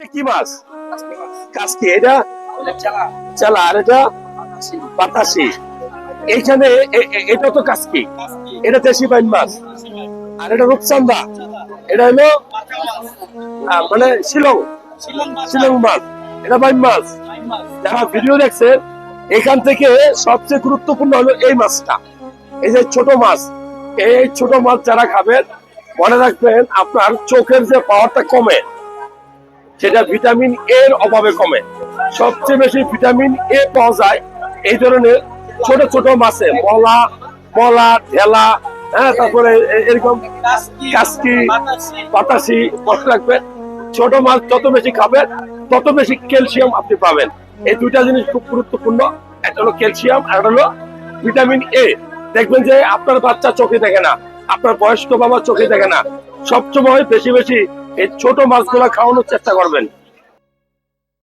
কি মাছ? এটা? চালা, আর এটা? বাতাসি। এইখানে এটা তো এটা দেশি বাইন মাছ। আর এটা রূপচান্দা এটা হলো মানে শিলং। শিলং মাছ। এটা বাইন মাছ। যারা ভিডিও দেখছে, এখান থেকে সবচেয়ে গুরুত্বপূর্ণ হলো এই মাছটা। এই যে ছোট মাছ, এই ছোট মাছ যারা খাবেন, মনে রাখবেন আপনার চোখের যে পাওয়ারটা কমে। সেটা ভিটামিন এর অভাবে কমে। সবচেয়ে বেশি ভিটামিন এ পাওয়া যায় এই ধরনের ছোট ছোট মাছে, মলা মলা, ঢেলা হ্যাঁ তারপরে এরকম কাসকি, বাতাসি, মনে রাখবেন, ছোট মাছ যত বেশি খাবেন, তত বেশি ক্যালসিয়াম আপনি পাবেন। এই দুইটা জিনিস খুব গুরুত্বপূর্ণ, একটা হলো ক্যালসিয়াম আর হলো ভিটামিন এ দেখবেন যে আপনার বাচ্চা চোখে দেখে না, আপনার বয়স্ক বাবা চোখে দেখে না। সবসময় বেশি বেশি এই ছোট মাছগুলা খাওয়ানোর চেষ্টা করবেন।